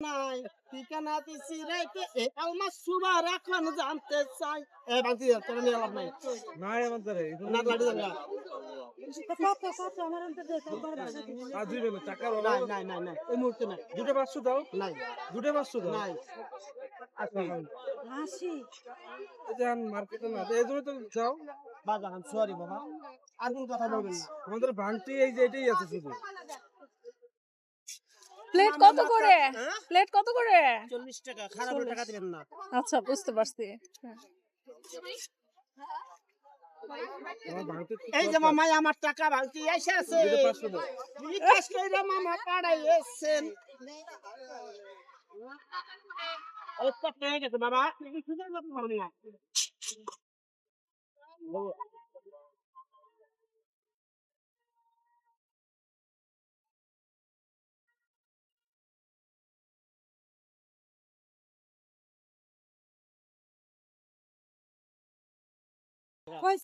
নাই। ঠিকানা দিছি রেখে এ আমার সুবার এখন জানতে চাই। এ বাংতি তোরা নিয়ে লাভ নাই। নাই আমার দ্বারা না লাড়ি দিবে না। নাই নাই নাই নাই নাই। দুটো পাঁচশো দাও। নাই। দুটো পাঁচশো দাও। নাই। যান মার্কেটে না এই জন্য তো যাও। বাবা সরি বাবা। আর কোন কথা বলবেন না। আমাদের ভাঙটি এই যে এটাই আছে শুধু। প্লেট কত করে? প্লেট কত করে? চল্লিশ টাকা খারাপ টাকা দিবেন না। আচ্ছা বুঝতে পারছি। এই যে মামাই আমার টাকা ভাঙতি এসে আছে। বিকাশ কইরা মামা পাড়াই এসেছেন। একটা Why